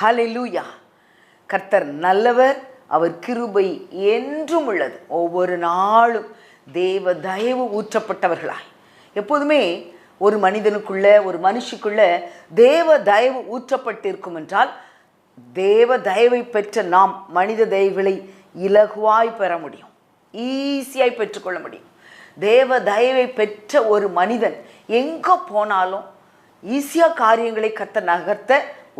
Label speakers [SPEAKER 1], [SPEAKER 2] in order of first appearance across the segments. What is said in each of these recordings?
[SPEAKER 1] Hallelujah கர்த்தர் நல்லவர் அவர் கிருபை என்றும் உள்ளது. ஒவ்வொரு நாளும் தேவ தயவு ஊற்றப்பட்டவர்களாய். எப்போதுமே ஒரு மனிதனுக்குள்ள ஒரு மனுஷிக்குள்ள தேவ தயவு ஊற்றப்பட்டிருக்கும் என்றால் தேவ தயவை பெற்ற நாம் மனித தயவுகளை இலகுவாய் பெற முடியும். ஈஸியாய் பெற்றுக்கொள்ள முடியும். தேவ தயவை பெற்ற ஒரு மனிதன் எங்கே போனாலும் ஈஸியாக காரியங்களை கத்த நகர்த்த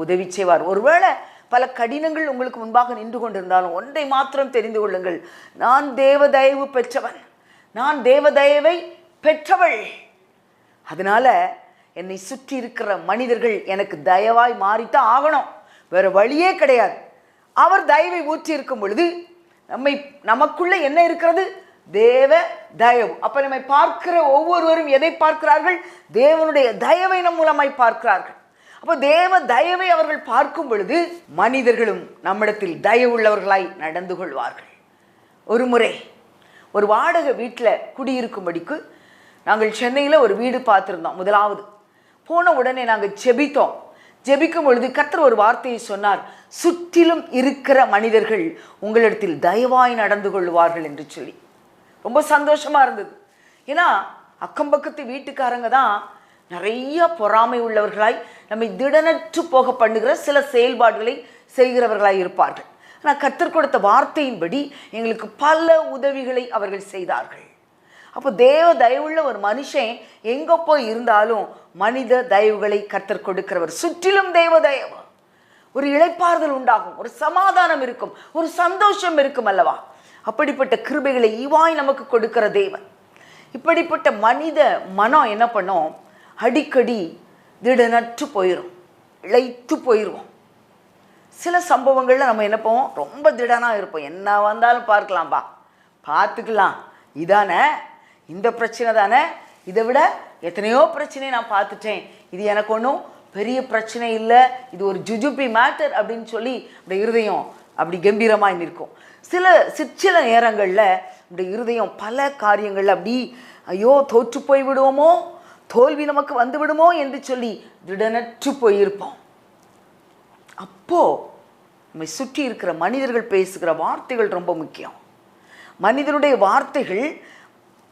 [SPEAKER 1] உதவி செய்வார். ஒருவேளை பல கடினங்கள் உங்களுக்கு முன்பாக நின்று கொண்டிருந்தாலும் ஒன்றை மாத்திரம் தெரிந்து கொள்ளுங்கள். நான் தேவதயவு பெற்றவன். நான் தேவதயவை பெற்றவள். அதனால என்னை சுற்றி இருக்கிற மனிதர்கள் எனக்கு தயவாய் மாறித்தான் ஆகணும். வேற வழியே கிடையாது. அவர் தயவை ஊற்றி இருக்கும் பொழுது நம்மை நமக்குள்ள என்ன இருக்கிறது? தேவ தயவு அப்ப நம்மை பார்க்கிற ஒவ்வொருவரும் எதை பார்க்கிறார்கள்? தேவனுடைய தயவை நம் மூலமாய் பார்க்கிறார்கள். அப்போ தேவ தயவை அவர்கள் பார்க்கும் பொழுது மனிதர்களும் நம்மிடத்தில் தயவுள்ளவர்களாய் நடந்து கொள்வார்கள். ஒரு முறை ஒரு வாடகை வீட்டில் குடியிருக்கும்படிக்கு நாங்கள் சென்னையில் ஒரு வீடு பார்த்துருந்தோம் முதலாவது. போன உடனே நாங்கள் ஜெபித்தோம். ஜெபிக்கும் பொழுது கத்தர் ஒரு வார்த்தையை சொன்னார் சுற்றிலும் இருக்கிற மனிதர்கள் உங்களிடத்தில் தயவாய் நடந்து கொள்வார்கள் என்று சொல்லி. ரொம்ப சந்தோஷமாக இருந்தது. ஏன்னா அக்கம் பக்கத்து வீட்டுக்காரங்க தான் நிறைய பொறாமை உள்ளவர்களாய் நம்மை திடனற்று போக பண்ணுகிற சில செயல்பாடுகளை செய்கிறவர்களாய் இருப்பார்கள். ஆனால் கர்த்தர் கொடுத்த வார்த்தையின்படி எங்களுக்கு பல உதவிகளை அவர்கள் செய்தார்கள். அப்போ தேவ தயவுள்ள ஒரு மனுஷன் எங்கே போய் இருந்தாலும் மனித தயவுகளை கத்தர் கொடுக்கிறவர். சுற்றிலும் தேவ தயவு. ஒரு இளைப்பாறுதல் உண்டாகும் ஒரு சமாதானம் இருக்கும் ஒரு சந்தோஷம் இருக்கும் அல்லவா? அப்படிப்பட்ட கிருபைகளை இவாய் நமக்கு கொடுக்கிற தேவன். இப்படிப்பட்ட மனித மனம் என்ன பண்ணும்? அடிக்கடி திடனற்று போயிடும் இழைத்து போயிடுவோம் சில சம்பவங்களில் நம்ம என்ன போவோம் ரொம்ப திடனாக இருப்போம். என்ன வந்தாலும் பார்க்கலாம்பா பார்த்துக்கலாம். இதானே இந்த பிரச்சனை தானே. இதை விட எத்தனையோ பிரச்சனையை நான் பார்த்துட்டேன். இது எனக்கு ஒன்றும் பெரிய பிரச்சனை இல்லை. இது ஒரு ஜுஜுபி மேட்டர் அப்படின்னு சொல்லி இந்த இருதயம் அப்படி கம்பீரமாக நிற்கும். சில சிற்சில நேரங்களில் இந்த இருதயம் பல காரியங்கள் அப்படி ஐயோ தோற்று போய் விடுவோமோ தோல்வி நமக்கு வந்து விடுமோ என்று சொல்லி திடனற்று போயிருப்போம். அப்போ நம்மை சுற்றி இருக்கிற மனிதர்கள் பேசுகிற வார்த்தைகள் ரொம்ப முக்கியம். மனிதனுடைய வார்த்தைகள்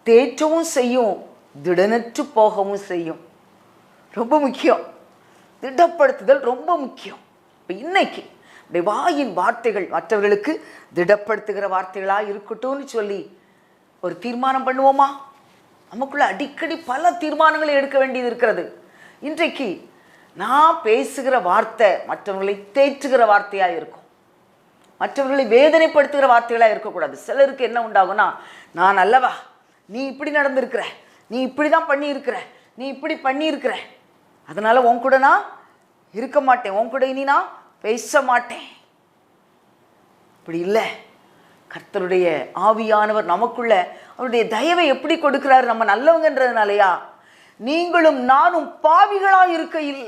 [SPEAKER 1] தேற்றவும் செய்யும் திடனற்று போகவும் செய்யும். ரொம்ப முக்கியம். திடப்படுத்துதல் ரொம்ப முக்கியம். இப்போ இன்னைக்கு நம்முடைய வாயின் வார்த்தைகள் மற்றவர்களுக்கு திடப்படுத்துகிற வார்த்தைகளாக இருக்கட்டும்னு சொல்லி ஒரு தீர்மானம் பண்ணுவோமா? நமக்குள்ள அடிக்கடி பல தீர்மானங்களை எடுக்க வேண்டியது இருக்கிறது. இன்றைக்கு நான் பேசுகிற வார்த்தை மற்றவர்களை தேற்றுகிற வார்த்தையாக இருக்கும். மற்றவர்களை வேதனைப்படுத்துகிற வார்த்தைகளாக இருக்கக்கூடாது. சிலருக்கு என்ன உண்டாகும்னா நான் அல்லவா நீ இப்படி நடந்திருக்கிற நீ இப்படி தான் பண்ணியிருக்கிற நீ இப்படி பண்ணியிருக்கிற. அதனால உன் கூட நான் இருக்க மாட்டேன். உன் கூட இனி நான் பேச மாட்டேன். இப்படி இல்லை. கர்த்தருடைய ஆவியானவர் நமக்குள்ள அவருடைய தயவை எப்படி கொடுக்கிறார் நம்ம நல்லவங்கன்றதுனாலயா? நீங்களும் நானும் பாவிகளாக இருக்கையில்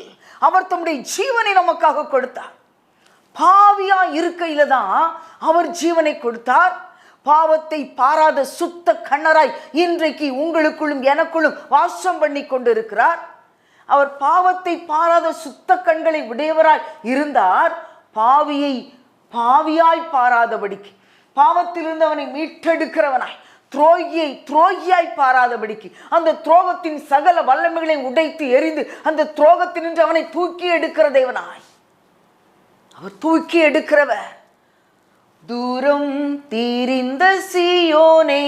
[SPEAKER 1] அவர் தம்முடைய ஜீவனை நமக்காக கொடுத்தார். பாவியா இருக்கையில தான் அவர் ஜீவனை கொடுத்தார். பாவத்தை பாராத சுத்த கண்ணராய் இன்றைக்கு உங்களுக்குள்ளும் எனக்குள்ளும் வாசம் பண்ணி கொண்டிருக்கிறார். அவர் பாவத்தை பாராத சுத்த கண்களை உடையவராய் இருந்தார். பாவியை பாவியாய் பாராதபடிக்கு பாவத்திலிருந்து அவனை மீட்டெடுக்கிறவனாய் துரோகியை துரோகியாய் பாராதபடிக்கு அந்த துரோகத்தின் சகல வல்லமைகளை உடைத்து எரிந்து அந்த துரோகத்தினின்று அவனை தூக்கி எடுக்கிற தேவனாய். அவர் தூக்கி எடுக்கிறவர். தூரம் தீரிந்த சியோனே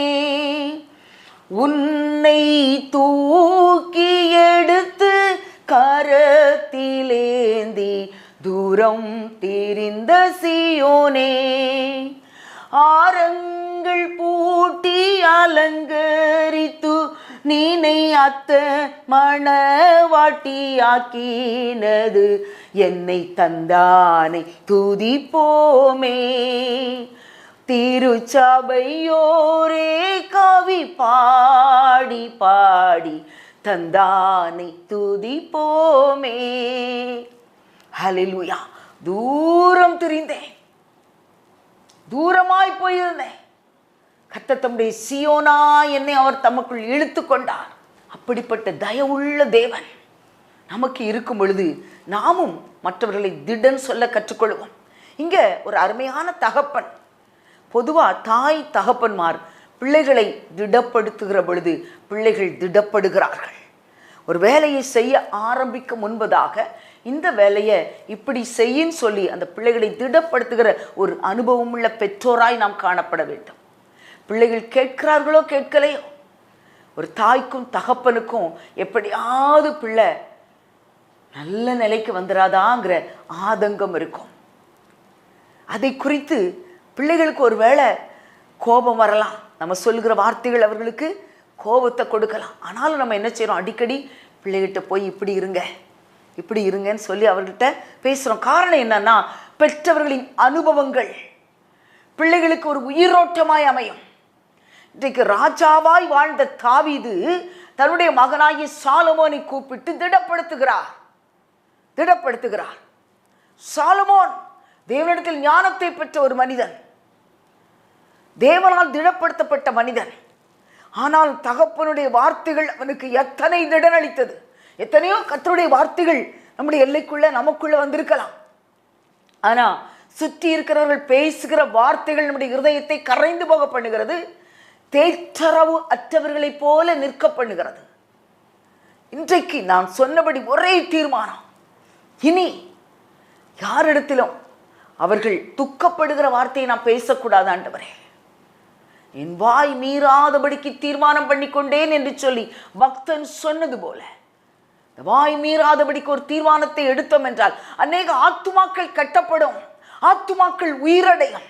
[SPEAKER 1] உன்னை தூக்கி எடுத்து கரத்திலேந்தி தூரம் தீரிந்த சியோனே பூக்கள் பூட்டி அலங்கரித்து நீனை அத்த மணவாட்டியாக்கினது. என்னை தந்தானை துதிப்போமே. திருச்சபையோரே கவி பாடி பாடி தந்தானை துதிப்போமே. ஹலிலுயா தூரம் திரிந்தேன். தூரமாய் போயிருந்தேன். கத்த தம்முடைய சியோனா என்னை அவர் தமக்குள் இழுத்து கொண்டார் அப்படிப்பட்ட தயவுள்ள தேவன் நமக்கு இருக்கும் பொழுது நாமும் மற்றவர்களை திடன் சொல்ல கற்றுக்கொள்வோம். இங்கே ஒரு அருமையான தகப்பன் பொதுவாக தாய் தகப்பன்மார் பிள்ளைகளை திடப்படுத்துகிற பொழுது பிள்ளைகள் திடப்படுகிறார்கள். ஒரு வேலையை செய்ய ஆரம்பிக்க முன்பதாக இந்த வேலையை இப்படி செய்யின்னு சொல்லி அந்த பிள்ளைகளை திடப்படுத்துகிற ஒரு அனுபவமுள்ள பெற்றோராய் நாம் காணப்பட வேண்டும். பிள்ளைகள் கேட்கிறார்களோ கேட்கலையோ ஒரு தாய்க்கும் தகப்பனுக்கும் எப்படியாவது பிள்ளை நல்ல நிலைக்கு வந்துடாதாங்கிற ஆதங்கம் இருக்கும். அதை குறித்து பிள்ளைகளுக்கு ஒரு வேளை கோபம் வரலாம். நம்ம சொல்கிற வார்த்தைகள் அவர்களுக்கு கோபத்தை கொடுக்கலாம். ஆனாலும் நம்ம என்ன செய்கிறோம் அடிக்கடி பிள்ளைகிட்ட போய் இப்படி இருங்க இப்படி இருங்கன்னு சொல்லி அவர்கிட்ட பேசுகிறோம் காரணம் என்னன்னா பெற்றவர்களின் அனுபவங்கள் பிள்ளைகளுக்கு ஒரு உயிரோட்டமாய் அமையும். இன்றைக்கு ராஜாவாய் வாழ்ந்த தாவிது தன்னுடைய மகனாகிய சாலமோனை கூப்பிட்டு திடப்படுத்துகிறார். திடப்படுத்துகிறார். சாலமோன் தேவனிடத்தில் ஞானத்தை பெற்ற ஒரு மனிதன். தேவனால் திடப்படுத்தப்பட்ட மனிதன். ஆனால் தகப்பனுடைய வார்த்தைகள் அவனுக்கு எத்தனை திடனளித்தது. எத்தனையோ கத்தருடைய வார்த்தைகள் நம்முடைய எல்லைக்குள்ள நமக்குள்ள வந்திருக்கலாம். ஆனா சுற்றி இருக்கிறவர்கள் பேசுகிற வார்த்தைகள் நம்முடைய இருதயத்தை கரைந்து போக பண்ணுகிறது. தேற்றரவு அற்றவர்களைப் போல நிற்க பண்ணுகிறது இன்றைக்கு நான் சொன்னபடி ஒரே தீர்மானம். இனி யாரிடத்திலும் அவர்கள் துக்கப்படுகிற வார்த்தையை நான் பேசக்கூடாது ஆண்டவரே. என் வாய் மீறாதபடிக்கு தீர்மானம் பண்ணிக்கொண்டேன் என்று சொல்லி பக்தன் சொன்னது போல வாய் மீறாதபடிக்கு ஒரு தீர்மானத்தை எடுத்தோம் என்றால் அநேக ஆத்துமாக்கள் கட்டப்படும். ஆத்துமாக்கள் உயிரடையும்.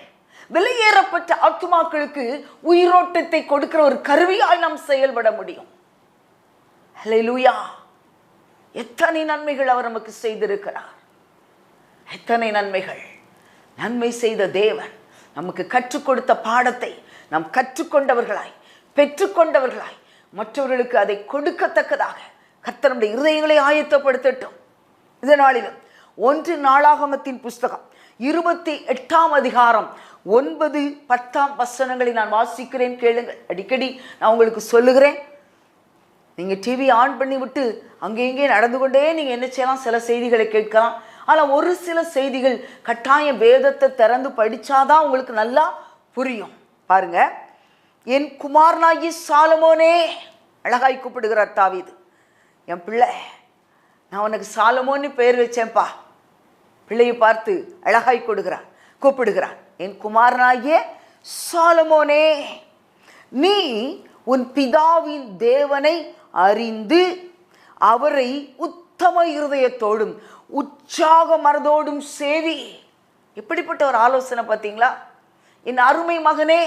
[SPEAKER 1] வெளியேறப்பட்ட ஆத்துமாக்களுக்கு உயிரோட்டத்தை கொடுக்கிற ஒரு கருவியால் நாம் செயல்பட முடியும். லூயா எத்தனை நன்மைகள் அவர் நமக்கு செய்திருக்கிறார். எத்தனை நன்மைகள். நன்மை செய்த தேவன் நமக்கு கற்றுக் கொடுத்த பாடத்தை நாம் கற்றுக்கொண்டவர்களாய் பெற்றுக்கொண்டவர்களாய் மற்றவர்களுக்கு அதை கொடுக்கத்தக்கதாக கத்தனுடைய இருதயங்களை ஆயத்தப்படுத்தட்டும். இதனாலிலும் ஒன்று நாளாகமத்தின் புஸ்தகம் இருபத்தி எட்டாம் அதிகாரம் ஒன்பது பத்தாம் வசனங்களை நான் வாசிக்கிறேன் கேளுங்கள் அடிக்கடி நான் உங்களுக்கு சொல்லுகிறேன். நீங்கள் டிவி ஆன் பண்ணி விட்டு அங்கே நடந்து கொண்டே நீங்கள் என்ன செய்யலாம்? சில செய்திகளை கேட்கலாம். ஆனால் ஒரு சில செய்திகள் கட்டாயம் வேதத்தை திறந்து படித்தாதான் உங்களுக்கு நல்லா புரியும். பாருங்க. என் குமாரனாகி சாலமோனே அழகாய் கூப்பிடுகிறார் தாவிது. என் பிள்ளை நான் உனக்கு சாலமோன்னு பெயர் வச்சேன்ப்பா. பிள்ளையை பார்த்து அழகாய் கொடுகிறார் கூப்பிடுகிறார். என் குமாரனாகிய சாலமோனே நீ உன் பிதாவின் தேவனை அறிந்து அவரை உத்தம இருதயத்தோடும் உற்சாக மனதோடும் சேவி. எப்படிப்பட்ட ஒரு ஆலோசனை பார்த்தீங்களா? என் அருமை மகனே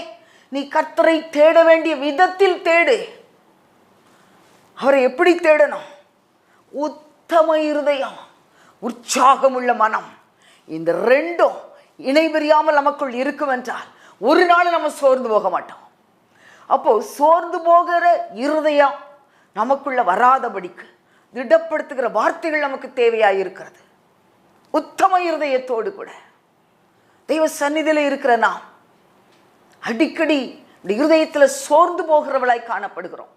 [SPEAKER 1] நீ கர்த்தரை தேட வேண்டிய விதத்தில் தேடு. அவரை எப்படி தேடணும்? உத்தம இருதயம் உற்சாகமுள்ள மனம். இந்த ரெண்டும் இணைபிரியாமல் நமக்குள் இருக்கும் என்றால் ஒரு நாள் நம்ம சோர்ந்து போக மாட்டோம். அப்போ சோர்ந்து போகிற இருதயம் நமக்குள்ள வராதபடிக்கு திடப்படுத்துகிற வார்த்தைகள் நமக்கு தேவையாக இருக்கிறது. உத்தம இருதயத்தோடு கூட. தெய்வ சந்நிதியில் இருக்கிற நாம் அடிக்கடி இந்த இருதயத்தில் சோர்ந்து போகிறவளாய் காணப்படுகிறோம்.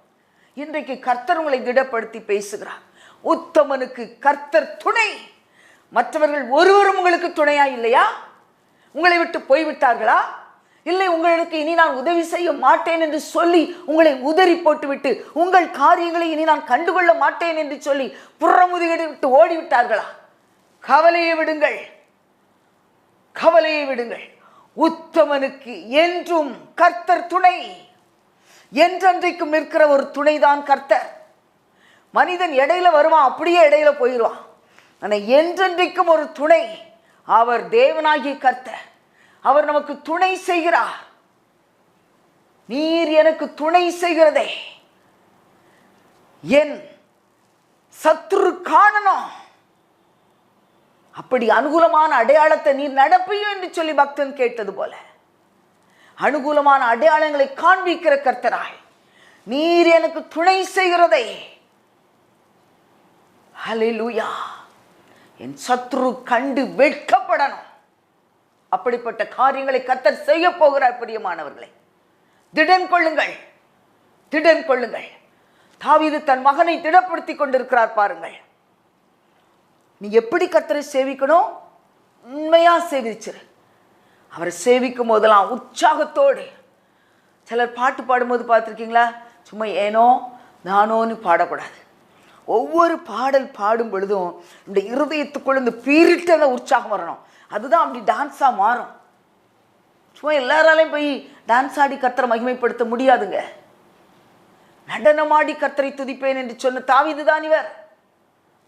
[SPEAKER 1] இன்றைக்கு கர்த்தர் உங்களை திடப்படுத்தி பேசுகிறார். உத்தமனுக்கு கர்த்தர் துணை. மற்றவர்கள் ஒருவரும் உங்களுக்கு துணையா இல்லையா? உங்களை விட்டு போய்விட்டார்களா? இல்லை உங்களுக்கு இனி நான் உதவி செய்ய மாட்டேன் என்று சொல்லி உங்களை உதறி போட்டுவிட்டு உங்கள் காரியங்களை இனி நான் கண்டுகொள்ள மாட்டேன் என்று சொல்லி புறமுதுகிட்டு விட்டு ஓடிவிட்டார்களா? கவலையை விடுங்கள். கவலையை விடுங்கள். உத்தமனுக்கு என்றும் கர்த்தர் துணை. என்றென்றைக்கும் நிற்கிற ஒரு துணைதான் கர்த்தர். மனிதன் இடையில வருவான் அப்படியே இடையில போயிடுவான். ஆனால் என்றென்றைக்கும் ஒரு துணை. அவர் தேவனாகி கர்த்தர். அவர் நமக்கு துணை செய்கிறார். நீர் எனக்கு துணை செய்கிறதே. என் சத்துரு காணணும் அப்படி அனுகூலமான அடையாளத்தை நீர் நடப்பையும் என்று சொல்லி பக்தன் கேட்டது போல. அனுகூலமான அடையாளங்களை காண்பிக்கிற கர்த்தராய். நீர் எனக்கு துணை செய்கிறதே. ஹalleluya. என் சத்ரு கண்டு வெட்கப்படணும். அப்படிப்பட்ட காரியங்களை கத்தர் செய்ய போகிறார் பிரியமானவர்களை. திடன் கொள்ளுங்கள். திடன் கொள்ளுங்கள். தாவீது தன் மகனை திடப்படுத்தி கொண்டிருக்கிறார் பாருங்கள். நீ எப்படி கத்தரை சேவிக்கணும்? உண்மையாக சேவிச்சிரு. அவரை சேவிக்கும் போதெல்லாம் உற்சாகத்தோடு. சிலர் பாட்டு பாடும்போது பார்த்துருக்கீங்களா? சும்மா ஏனோ நானோன்னு பாடக்கூடாது. ஒவ்வொரு பாடல் பாடும் பொழுதும் இந்த இருதயத்துக்குள்ள இந்த பீரிட்டு அந்த உற்சாகம் வரணும். அதுதான் அப்படி டான்ஸாக மாறும். சும்மா எல்லாராலையும் போய் டான்ஸ் ஆடி கத்தரை மகிமைப்படுத்த முடியாதுங்க. நடனமாடி கத்தரை துதிப்பேன் என்று சொன்ன தாவிதுதான் இவர்.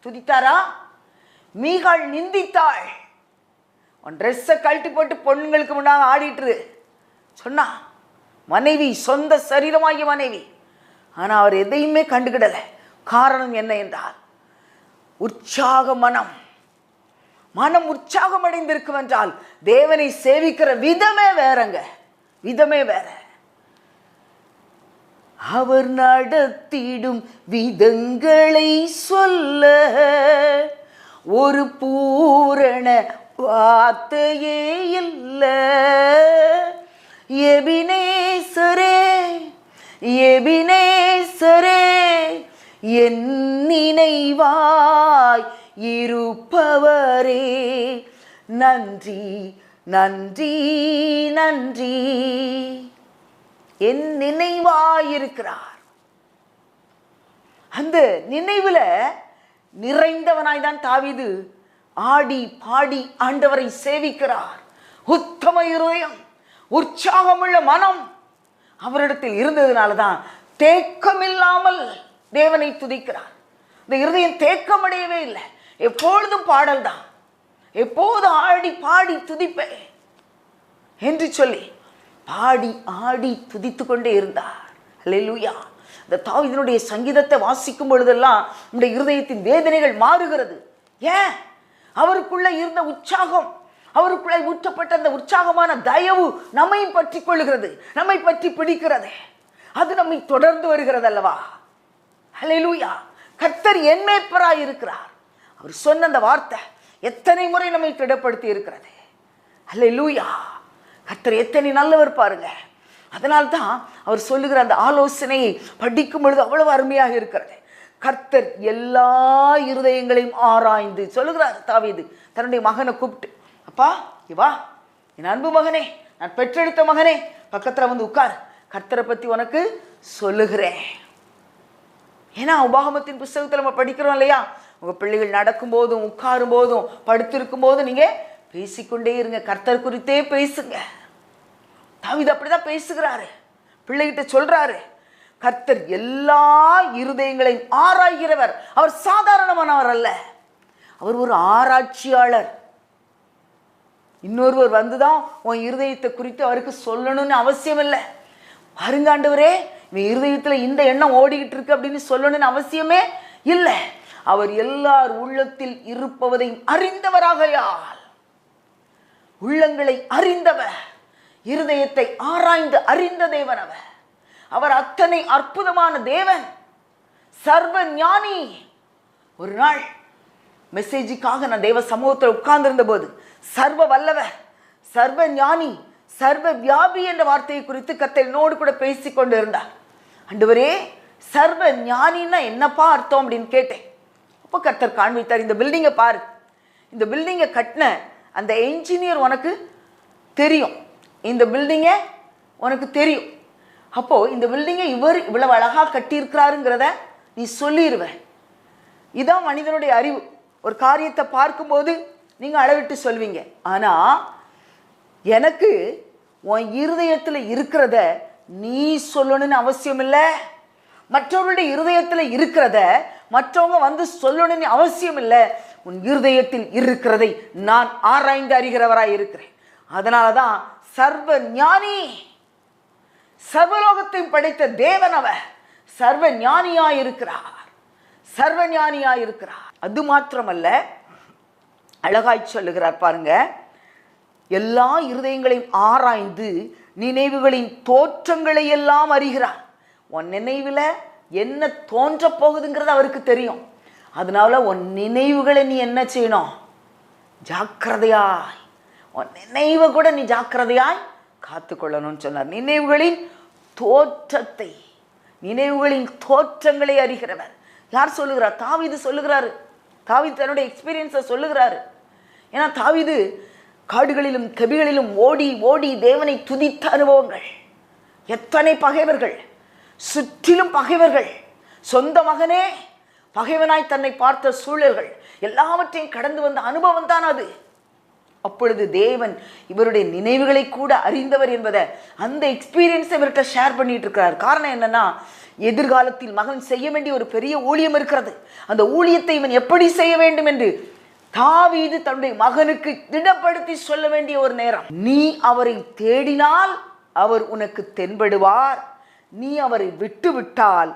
[SPEAKER 1] துதித்தாரா? மீகாள் நிந்தித்தாள். உன் ட்ரெஸ்ஸை கழட்டி போட்டு பொண்ணுங்களுக்கு முன்னாக ஆடிட்டுரு. சொன்னா மனைவி சொந்த சரீரமாகிய மனைவி. ஆனால் அவர் எதையுமே கண்டுக்கிடலை. காரணம் என்ன என்றால் உற்சாக மனம். மனம் உற்சாகம் அடைந்திருக்கும் என்றால் தேவனை சேவிக்கிற விதமே வேறங்க. விதமே வேற. அவர் நடத்திடும் விதங்களை சொல்ல ஒரு பூரண வார்த்தையே இல்லை. எபினேசரே எபினேசரே என் நினைவாய் இருப்பவரே. நன்றி நன்றி நன்றி. என் நினைவாயிருக்கிறார். அந்த நினைவுல நிறைந்தவனாய் தான் தாவிது ஆடி பாடி ஆண்டவரை சேவிக்கிறார். உத்தம இருதயம் உற்சாகமுள்ள மனம் அவரிடத்தில் இருந்ததுனால தான் தேக்கமில்லாமல் தேவனை துதிக்கிறார். இந்த இருதயம் தேக்கமடையவே இல்லை. எப்பொழுதும் பாடல் தான் எப்போதும் ஆடி பாடி துதிப்பேன் என்று சொல்லி பாடி ஆடி துதித்து கொண்டே இருந்தார். லெலுயா இந்த தாவிதனுடைய சங்கீதத்தை வாசிக்கும் பொழுதெல்லாம் நம்முடைய இருதயத்தின் வேதனைகள் மாறுகிறது. ஏன்? அவருக்குள்ள இருந்த உற்சாகம் அவருக்குள்ளே ஊற்றப்பட்ட அந்த உற்சாகமான தயவு நம்மை பற்றி கொள்ளுகிறது நம்மை பற்றி பிடிக்கிறது. அது நம்மை தொடர்ந்து வருகிறது அல்லவா? ஹalleluya. கர்த்தர் என் இருக்கிறார் அவர் சொன்ன அந்த வார்த்தை எத்தனை முறை நம்மை திடப்படுத்தி இருக்கிறது ஹalleluya. கர்த்தர் எத்தனை நல்லவர் பாருங்க. அதனால்தான் அவர் சொல்லுகிற அந்த ஆலோசனையை படிக்கும் பொழுது அவ்வளவு அருமையாக இருக்கிறது. கர்த்தர் எல்லா இருதயங்களையும் ஆராய்ந்து சொல்லுகிறார் தாவீது. தன்னுடைய மகனை கூப்பிட்டு அப்பா இவா என் அன்பு மகனே நான் பெற்றெடுத்த மகனே பக்கத்தில் வந்து உட்கார். கர்த்தரை பற்றி உனக்கு சொல்லுகிறேன். ஏன்னா உபாகமத்தின் புஸ்தகத்தில் நம்ம படிக்கிறோம் இல்லையா? உங்கள் பிள்ளைகள் நடக்கும் போதும் உட்காரும் போதும் படுத்திருக்கும் போதும் நீங்கள் பேசிக்கொண்டே இருங்க. கர்த்தர் குறித்தே பேசுங்க. தாவிது அப்படிதான் பேசுகிறாரு. பிள்ளைகிட்ட சொல்கிறாரு கர்த்தர் எல்லா இருதயங்களையும் ஆராய்கிறவர். அவர் சாதாரணமானவர் அல்ல. அவர் ஒரு ஆராய்ச்சியாளர். இன்னொருவர் வந்துதான் உன் இருதயத்தை குறித்து அவருக்கு சொல்லணும்னு அவசியம் இல்லை பாருங்காண்டவரே இருதயத்தில் இந்த எண்ணம் ஓடிக்கிட்டு இருக்கு அப்படின்னு சொல்லணும்னு அவசியமே இல்லை. அவர் எல்லார் உள்ளத்தில் இருப்பவதையும் அறிந்தவராகையால். உள்ளங்களை அறிந்தவர் இருதயத்தை ஆராய்ந்து அறிந்த தேவன் அவர். அவர் அத்தனை அற்புதமான தேவன். சர்வ ஞானி. ஒரு நாள் மெசேஜுக்காக நான் தேவ சமூகத்தில் உட்கார்ந்திருந்த போது சர்வ வல்லவர் சர்வ ஞானி சர்வ வியாபி என்ற வார்த்தையை குறித்து கத்தை என்னோடு கூட பேசி கொண்டு இருந்தார் அண்டுவரே சர்வ ஞானின்னா என்னப்பா அர்த்தம் அப்படின்னு கேட்டேன். அப்போ கர்த்தர் காண்பித்தார் இந்த பில்டிங்கை பாரு. இந்த பில்டிங்கை கட்டின அந்த என்ஜினியர் உனக்கு தெரியும். இந்த பில்டிங்கை உனக்கு தெரியும். அப்போது இந்த பில்டிங்கை இவர் இவ்வளவு அழகாக கட்டியிருக்கிறாருங்கிறத நீ சொல்லிடுவ இதான் மனிதனுடைய அறிவு. ஒரு காரியத்தை பார்க்கும்போது நீங்கள் அளவிட்டு சொல்வீங்க. ஆனால் எனக்கு உன் இருதயத்தில் இருக்கிறத நீ சொல்லணும்னு அவசியம் இல்லை மற்றவர்களுடைய இருதயத்தில் இருக்கிறத மற்றவங்க வந்து சொல்லணும்னு அவசியம் இல்லை உன் இருதயத்தில் இருக்கிறதை நான் ஆராய்ந்து அறிகிறவராய் இருக்கிறேன். அதனால தான் சர்வ ஞானி சர்வலோகத்தையும் படைத்த தேவன் அவர் சர்வ ஞானியாய் இருக்கிறார். சர்வ ஞானியாய் இருக்கிறார். அது மாத்திரமல்ல அழகாய் சொல்லுகிறார் பாருங்க எல்லா இருதயங்களையும் ஆராய்ந்து நினைவுகளின் தோற்றங்களை எல்லாம் அறிகிறார். உன் நினைவில் என்ன தோன்ற போகுதுங்கிறது அவருக்கு தெரியும். அதனால உன் நினைவுகளை நீ என்ன செய்யணும்? ஜாக்கிரதையாய். உன் நினைவை கூட நீ ஜாக்கிரதையாய் காத்துக்கொள்ளணும்னு சொன்னார். நினைவுகளின் தோற்றத்தை நினைவுகளின் தோற்றங்களை அறிகிறவர். யார் சொல்லுகிறார் தாவிது சொல்லுகிறாரு. தாவிது தன்னுடைய எக்ஸ்பீரியன்ஸை சொல்லுகிறாரு. ஏன்னா தாவிது காடுகளிலும் கபிகளிலும் ஓடி ஓடி தேவனை துதித்த அனுபவங்கள். எத்தனை பகைவர்கள். சுற்றிலும் பகைவர்கள். சொந்த மகனே பகைவனாய் தன்னை பார்த்த சூழல்கள். எல்லாவற்றையும் கடந்து வந்த அனுபவம் தான் அது. அப்பொழுது தேவன் இவருடைய நினைவுகளை கூட அறிந்தவர் என்பதை அந்த எக்ஸ்பீரியன்ஸை இவர்கிட்ட ஷேர் பண்ணிட்டு இருக்கிறார் காரணம் என்னன்னா எதிர்காலத்தில் மகன் செய்ய வேண்டிய ஒரு பெரிய ஊழியம் இருக்கிறது. அந்த ஊழியத்தை இவன் எப்படி செய்ய வேண்டும் என்று தாவீது தன்னுடைய மகனுக்கு திடப்படுத்தி சொல்ல வேண்டிய ஒரு நேரம். நீ அவரை தேடினால் அவர் உனக்கு தென்படுவார். நீ அவரை விட்டுவிட்டால்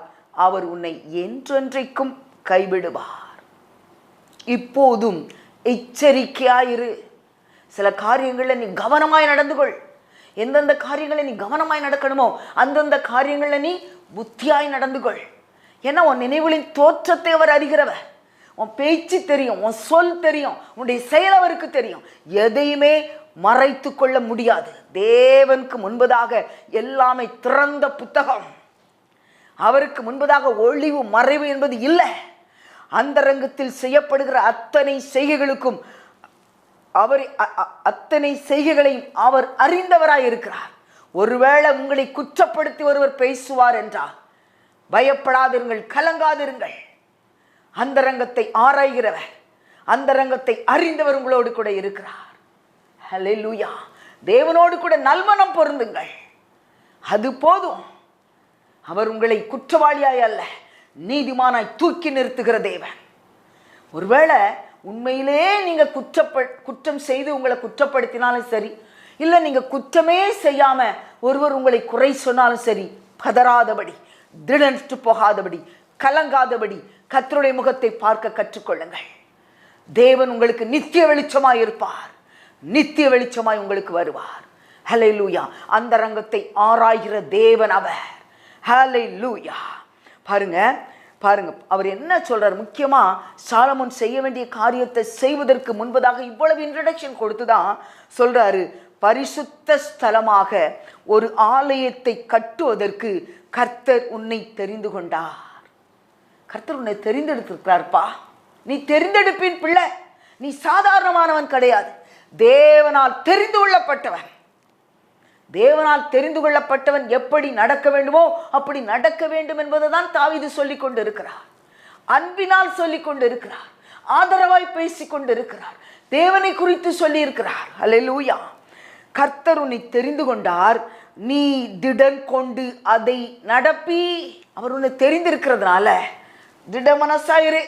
[SPEAKER 1] அவர் உன்னை என்றென்றைக்கும் கைவிடுவார். இப்போதும் எச்சரிக்கையாயிரு. சில காரியங்களில் நீ கவனமாய் நடந்து கொள் எந்தெந்த காரியங்களில் நீ கவனமாய் நடக்கணுமோ அந்தந்த காரியங்களில் நீ புத்தியாய் நடந்து கொள் ஏன்னா உன் நினைவுகளின் தோற்றத்தை அவர் அறிகிறவர். உன் பேச்சு தெரியும் உன் சொல் தெரியும் உன்னுடைய செயல் அவருக்கு தெரியும். எதையுமே மறைத்து கொள்ள முடியாது. தேவனுக்கு முன்பதாக எல்லாமே திறந்த புத்தகம். அவருக்கு முன்பதாக ஒளிவு மறைவு என்பது இல்லை. அந்த ரங்கத்தில் செய்யப்படுகிற அத்தனை செய்கைகளுக்கும் அவர் அ- அத்தனை செய்கைகளையும் அவர் அறிந்தவராய் இருக்கிறார் ஒருவேளை உங்களை குற்றப்படுத்தி ஒருவர் பேசுவார் என்றால் பயப்படாதிருங்கள் கலங்காதிருங்கள். அந்த ரங்கத்தை ஆராய்கிறவர் அந்த ரங்கத்தை அறிந்தவர் உங்களோடு கூட இருக்கிறார். லூயா தேவனோடு கூட நல்மனம் பொருந்துங்கள். அது போதும். அவர் உங்களை குற்றவாளியாய் அல்ல நீதிமானாய் தூக்கி நிறுத்துகிற தேவன். ஒருவேளை உண்மையிலே நீங்கள் குற்றப்ப குற்றம் செய்து உங்களை குற்றப்படுத்தினாலும் சரி இல்லை நீங்கள் குற்றமே செய்யாமல் ஒருவர் உங்களை குறை சொன்னாலும் சரி பதறாதபடி திடன்ட்டு போகாதபடி கலங்காதபடி கத்தருடைய முகத்தை பார்க்க கற்றுக்கொள்ளுங்கள். தேவன் உங்களுக்கு நித்திய வெளிச்சமாய் இருப்பார். நித்திய வெளிச்சமாய் உங்களுக்கு வருவார். ஹலை லூயா அந்த ரங்கத்தை ஆராய்கிற தேவன் அவர். ஹலை லூயா பாருங்க பாருங்க அவர் என்ன சொல்றார்? முக்கியமா சாலமோன் செய்ய வேண்டிய காரியத்தை செய்வதற்கு முன்பதாக இவ்வளவு இன்ட்ரடக்ஷன் கொடுத்து தான் சொல்றாரு. பரிசுத்த ஸ்தலமாக ஒரு ஆலயத்தை கட்டுவதற்கு கர்த்தர் உன்னை தெரிந்து கொண்டார். கர்த்தர் உன்னை தெரிந்தெடுத்திருக்கிறார்ப்பா. நீ தெரிந்தெடுப்பின் பிள்ளை. நீ சாதாரணமானவன் கிடையாது. தேவனால் தெரிந்து கொள்ளப்பட்டவன். தேவனால் தெரிந்து கொள்ளப்பட்டவன் எப்படி நடக்க வேண்டுமோ அப்படி நடக்க வேண்டும் என்பதை தான் தாவிது சொல்லிக் கொண்டு அன்பினால் சொல்லிக் கொண்டிருக்கிறார். ஆதரவாய் பேசிக் கொண்டு இருக்கிறார் தேவனை குறித்து சொல்லியிருக்கிறார். இருக்கிறார் அல்லேலூயா கர்த்தர் உன்னை தெரிந்து கொண்டார். நீ திடன் கொண்டு அதை நடப்பி. அவர் உன்னை தெரிந்திருக்கிறதுனால திட மனசாயிரு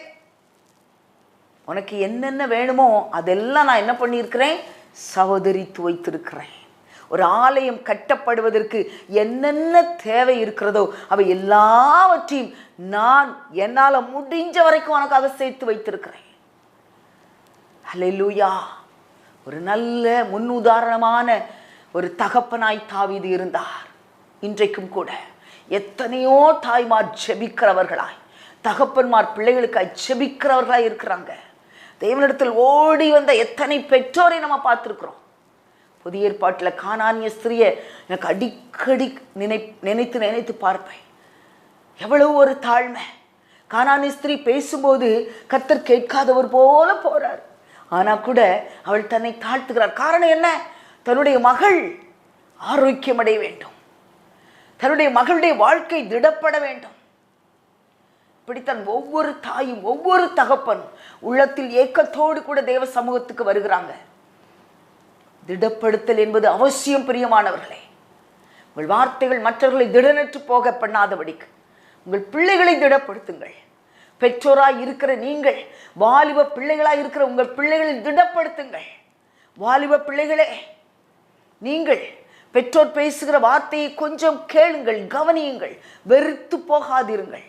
[SPEAKER 1] உனக்கு என்னென்ன வேணுமோ அதெல்லாம் நான் என்ன பண்ணியிருக்கிறேன்? சகோதரித்து வைத்திருக்கிறேன் ஒரு ஆலயம் கட்டப்படுவதற்கு என்னென்ன தேவை இருக்கிறதோ அவை எல்லாவற்றையும் நான் என்னால் முடிஞ்ச வரைக்கும் உனக்காக சேர்த்து வைத்திருக்கிறேன். ஹalleluya. ஒரு நல்ல முன்னுதாரணமான ஒரு தகப்பனாய் தாவிது இருந்தார். இன்றைக்கும் கூட எத்தனையோ தாய்மார் ஜெபிக்கிறவர்களாய் தகப்பன்மார் பிள்ளைகளுக்காய் ஜெபிக்கிறவர்களாய் இருக்கிறாங்க. தேவனிடத்தில் ஓடி வந்த எத்தனை பெற்றோரை நம்ம பார்த்துருக்குறோம். புதிய ஏற்பாட்டில் காணானிய ஸ்திரியை எனக்கு அடிக்கடி நினை நினைத்து நினைத்து பார்ப்பேன். எவ்வளவு ஒரு தாழ்மை. காணானிய ஸ்திரீ பேசும்போது கத்தர் கேட்காதவர் போல போகிறார் ஆனால் கூட அவள் தன்னை தாழ்த்துகிறார். காரணம் என்ன? தன்னுடைய மகள் ஆரோக்கியமடைய வேண்டும். தன்னுடைய மகளுடைய வாழ்க்கை திடப்பட வேண்டும். இப்படித்தான் ஒவ்வொரு தாயும் ஒவ்வொரு தகப்பனும் உள்ளத்தில் ஏக்கத்தோடு கூட தேவ சமூகத்துக்கு வருகிறாங்க. திடப்படுத்தல் என்பது அவசியம் பிரியமானவர்களே. உங்கள் வார்த்தைகள் மற்றவர்களை திடனற்று போக பண்ணாதபடிக்கு உங்கள் பிள்ளைகளை திடப்படுத்துங்கள். பெற்றோராய் இருக்கிற நீங்கள் வாலிப பிள்ளைகளாய் இருக்கிற உங்கள் பிள்ளைகளை திடப்படுத்துங்கள். வாலிப பிள்ளைகளே நீங்கள் பெற்றோர் பேசுகிற வார்த்தையை கொஞ்சம் கேளுங்கள் கவனியுங்கள் வெறுத்து போகாதிருங்கள்.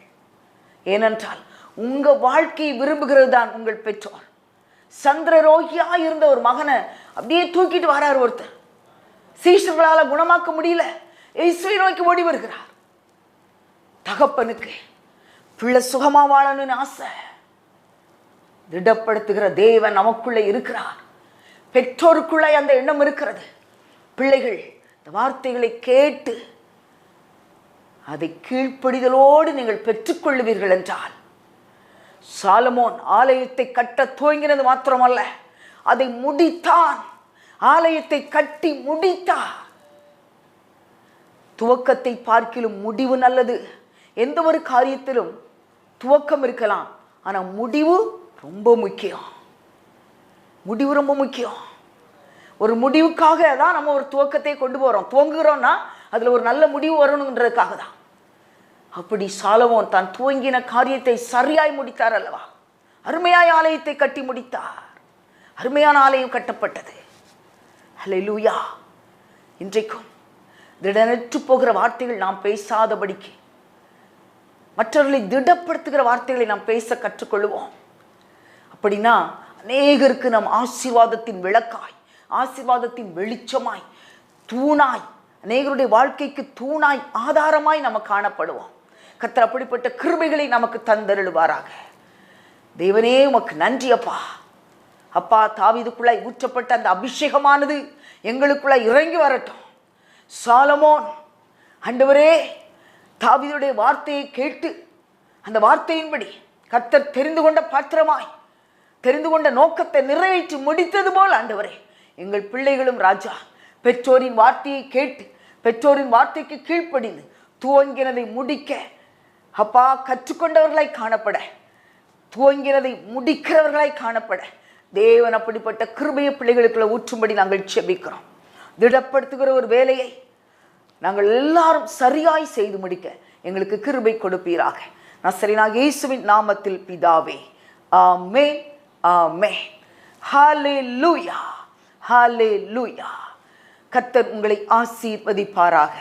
[SPEAKER 1] ஏனென்றால் உங்க வாழ்க்கையை விரும்புகிறது தான் உங்கள் பெற்றோர். சந்திர ரோகியா இருந்த ஒரு மகனை அப்படியே தூக்கிட்டு வரார் ஒருத்தர். சீஷர்களால் குணமாக்க முடியல. இயேசுவை நோக்கி ஓடி வருகிறார். தகப்பனுக்கு பிள்ளை சுகமா வாழணும்னு ஆசை. திடப்படுத்துகிற தேவன் நமக்குள்ளே இருக்கிறார். பெற்றோருக்குள்ளே அந்த எண்ணம் இருக்கிறது. பிள்ளைகள் இந்த வார்த்தைகளை கேட்டு அதை கீழ்ப்படிதலோடு நீங்கள் பெற்றுக்கொள்ளுவீர்கள் என்றால் சாலமோன் ஆலயத்தை கட்ட துவங்கினது மாத்திரமல்ல அதை முடித்தான். ஆலயத்தை கட்டி முடித்தார் துவக்கத்தை பார்க்கிலும் முடிவு நல்லது. எந்த ஒரு காரியத்திலும் துவக்கம் இருக்கலாம் ஆனால் முடிவு ரொம்ப முக்கியம். முடிவு ரொம்ப முக்கியம். ஒரு முடிவுக்காக தான் நம்ம ஒரு துவக்கத்தை கொண்டு போகிறோம் துவங்குகிறோம்னா அதில் ஒரு நல்ல முடிவு வரணுன்றதுக்காக தான். அப்படி சாலவோன் தான் துவங்கின காரியத்தை சரியாய் முடித்தார் அல்லவா? அருமையாய் ஆலயத்தை கட்டி முடித்தார். அருமையான ஆலயம் கட்டப்பட்டது. ஹalleluya. இன்றைக்கும் திடனற்று போகிற வார்த்தைகள் நாம் பேசாதபடிக்கு மற்றவர்களை திடப்படுத்துகிற வார்த்தைகளை நாம் பேச கற்றுக்கொள்வோம். அப்படின்னா அநேகருக்கு நம் ஆசீர்வாதத்தின் விளக்காய் ஆசீர்வாதத்தின் வெளிச்சமாய் தூணாய் அநேகருடைய வாழ்க்கைக்கு தூணாய் ஆதாரமாய் நம்ம காணப்படுவோம். கத்தர் அப்படிப்பட்ட கிருபைகளை நமக்கு தந்தருளுவாராக. தேவனே உமக்கு நன்றி அப்பா. அப்பா தாவிதுக்குள்ளாய் ஊற்றப்பட்ட அந்த அபிஷேகமானது எங்களுக்குள்ளாய் இறங்கி வரட்டும். சாலமோன் ஆண்டவரே தாவிதுடைய வார்த்தையை கேட்டு அந்த வார்த்தையின்படி கத்தர் தெரிந்து கொண்ட பாத்திரமாய் தெரிந்து கொண்ட நோக்கத்தை நிறைவேற்றி முடித்தது போல் ஆண்டவரே எங்கள் பிள்ளைகளும் ராஜா பெற்றோரின் வார்த்தையை கேட்டு பெற்றோரின் வார்த்தைக்கு கீழ்ப்படிந்து துவங்கினதை முடிக்க அப்பா கற்றுக்கொண்டவர்களாய் காணப்பட. துவங்கிறதை முடிக்கிறவர்களாய் காணப்பட. தேவன் அப்படிப்பட்ட கிருபைய பிள்ளைகளுக்குள்ள ஊற்றும்படி நாங்கள் செபிக்கிறோம் திடப்படுத்துகிற ஒரு வேலையை நாங்கள் எல்லாரும் சரியாய் செய்து முடிக்க எங்களுக்கு கிருபை கொடுப்பீராக. நசரினாக இயேசுவின் நாமத்தில் பிதாவே. ஆமே ஆமே ஹாலே லூயா ஹாலே லூயா கத்தர் உங்களை ஆசீர்வதிப்பாராக.